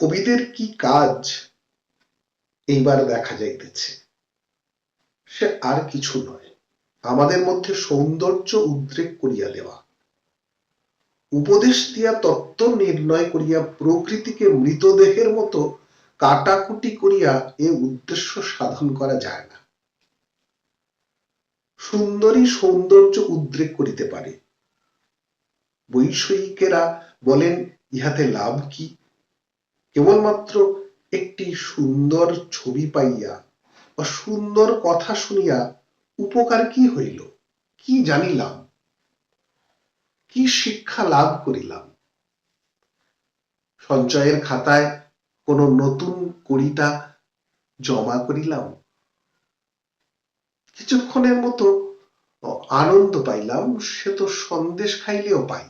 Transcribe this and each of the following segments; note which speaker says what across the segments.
Speaker 1: কবিদের কি কাজ এইবার দেখা যাইতেছে? সে আর কিছু নয়, আমাদের মধ্যে সৌন্দর্য উদ্রেক করিয়া দেওয়া। উপদেশ দিয়া তত্ত্ব নির্ণয় করিয়া প্রকৃতিকে মৃতদেহের মতো কাটাকুটি করিয়া এ উদ্দেশ্য সাধন করা যায় না। সুন্দরী সৌন্দর্য উদ্রেক করিতে পারে। বৈষয়িকেরা বলেন, ইহাতে লাভ কি? কেবলমাত্র একটি সুন্দর ছবি পাইয়া বা সুন্দর কথা শুনিয়া উপকার কি হইল? কি জানিলাম? কি শিক্ষা লাভ করিলাম? সঞ্চয়ের খাতায় কোনো নতুন কড়িটা জমা করিলাম? কিছুক্ষণের মতো আনন্দ পাইলাম, সে তো সন্দেশ খাইলেও পাই।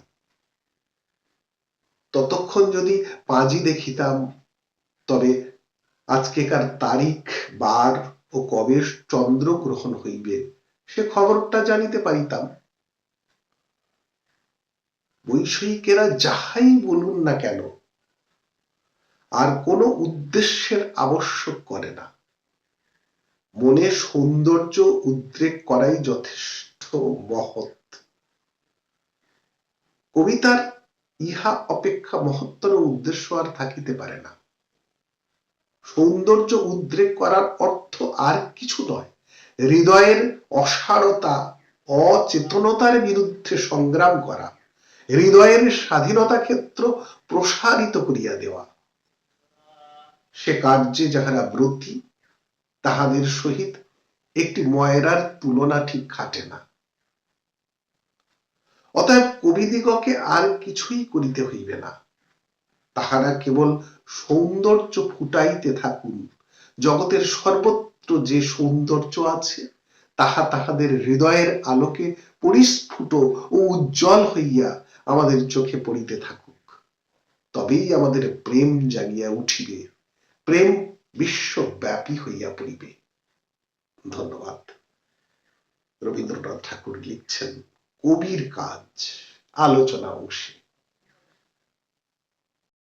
Speaker 1: ততক্ষণ যদি পাঁজি দেখিতাম, তবে আজকেকার তারিখ, বার ও কবে চন্দ্রগ্রহণ হইবে, সে খবরটা জানিতে পারিতাম। বৈষয়িকেরা যাহাই বলুন না কেন, আর কোনো উদ্দেশ্যের আবশ্যক করে না। মনে সৌন্দর্য উদ্রেক করাই যথেষ্ট মহৎ। কবিতার ইহা অপেক্ষা মহত্তর উদ্দেশ্য আর থাকিতে পারে না। সৌন্দর্য উদ্রেক করার অর্থ আর কিছু নয়। হৃদয়ের অসারতা, অচেতনতার বিরুদ্ধে সংগ্রাম করা, হৃদয়ের স্বাধীনতা ক্ষেত্র প্রসারিত করিয়া দেওয়া। সে কার্যে যাহারা ব্রতী, তাহাদের সহিত একটি ময়রার তুলনা ঠিক খাটে না। অতএব কবিদিগকে আর কিছুই করিতে হইবে না। তাহারা কেবল সৌন্দর্য ফুটাইতে থাকুন। জগতের সর্বত্র যে সৌন্দর্য আছে, তাহা তাহাদের হৃদয়ের আলোকে পরিস্ফুট ও উজ্জ্বল হইয়া আমাদের চোখে পড়িতে থাকুক। তবেই আমাদের প্রেম জাগিয়া উঠিবে। প্রেম বিশ্বব্যাপী হইয়া পড়িবে। ধন্যবাদ। রবীন্দ্রনাথ ঠাকুর লিখছেন কবির কাজ আলোচনা অংশে